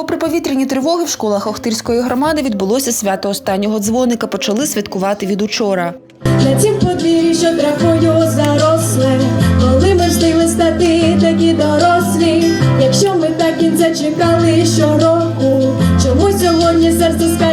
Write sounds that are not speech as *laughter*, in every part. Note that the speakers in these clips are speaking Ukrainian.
Попри повітряні тривоги, в школах Охтирської громади відбулося свято останнього дзвоника. Почали святкувати від учора. На цім подвір'ї, що трахою заросле, коли ми встигли стати такі дорослі, якщо ми так і зачекали щороку, чому сьогодні серце боку?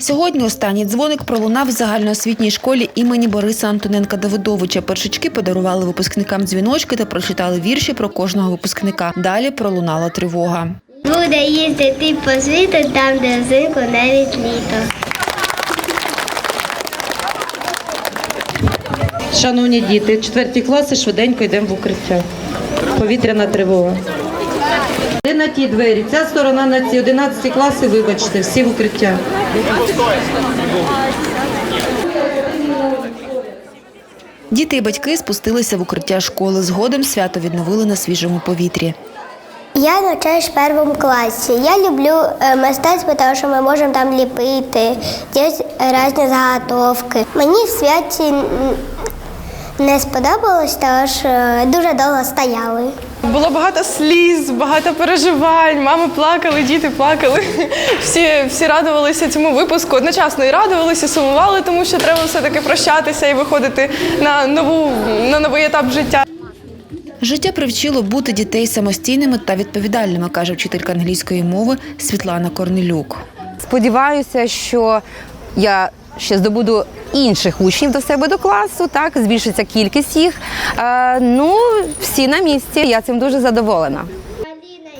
Сьогодні останній дзвоник пролунав в загальноосвітній школі імені Бориса Антоненка Давидовича. Першачки подарували випускникам дзвіночки та прочитали вірші про кожного випускника. Далі пролунала тривога. Буде їздити по світу там, де взимку навіть літо. Шановні діти, четверті класи швиденько йдемо в укриття. Повітряна тривога. Ти на ті двері, ця сторона на ці 11 класи, вибачте, всі в укриття. Діти і батьки спустилися в укриття школи. Згодом свято відновили на свіжому повітрі. Я навчаюсь в першому класі. Я люблю е, мистецтво, тому що ми можемо там ліпити, робити різні заготовки. Мені в святі не сподобалось, тому що дуже довго стояли. Було багато сліз, багато переживань. Мами плакали, діти плакали. *laughs* Всі, всі радувалися цьому випуску. Одночасно і радувалися, сумували, тому що треба все-таки прощатися і виходити на нову на новий етап життя. Життя привчило бути дітей самостійними та відповідальними, каже вчителька англійської мови Світлана Корнелюк. Сподіваюся, що я ще здобуду інших учнів до себе до класу, так збільшиться кількість їх. Е, ну, всі на місці. Я цим дуже задоволена.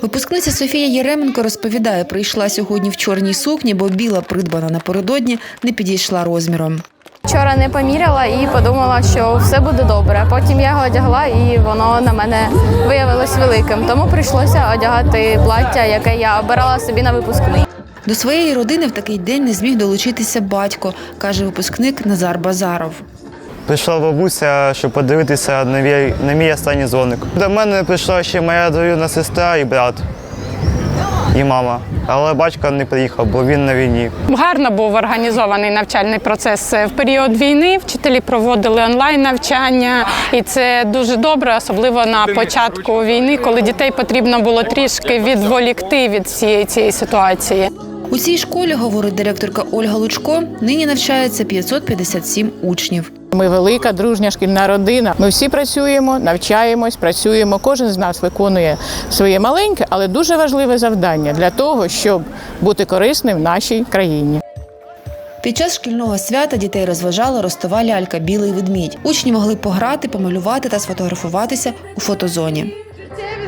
Випускниця Софія Єременко розповідає, прийшла сьогодні в чорній сукні, бо біла придбана напередодні не підійшла розміром. Вчора не поміряла і подумала, що все буде добре. Потім я його одягла, і воно на мене виявилось великим. Тому прийшлося одягати плаття, яке я обирала собі на випускний. До своєї родини в такий день не зміг долучитися батько, каже випускник Назар Базаров. Прийшла бабуся, щоб подивитися на мій, на мій останній дзвоник. До мене прийшла ще моя двоюрідна сестра і брат, і мама. Але батько не приїхав, бо він на війні. Гарно був організований навчальний процес в період війни. Вчителі проводили онлайн навчання, і це дуже добре, особливо на початку війни, коли дітей потрібно було трішки відволікти від всієї цієї ситуації. У цій школі, говорить директорка Ольга Лучко, нині навчається 557 учнів. Ми велика дружня шкільна родина. Ми всі працюємо, навчаємось, працюємо. Кожен з нас виконує своє маленьке, але дуже важливе завдання для того, щоб бути корисним в нашій країні. Під час шкільного свята дітей розважала ростова лялька Білий ведмідь. Учні могли пограти, помалювати та сфотографуватися у фотозоні.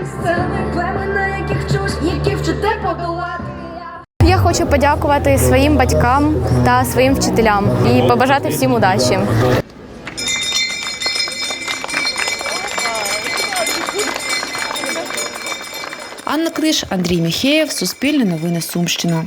Сцени, племена, яких чуш, які вчите подолати. Хочу подякувати своїм батькам та своїм вчителям і побажати всім удачі. Анна Криш, Андрій Міхеєв, Суспільне новини Сумщина.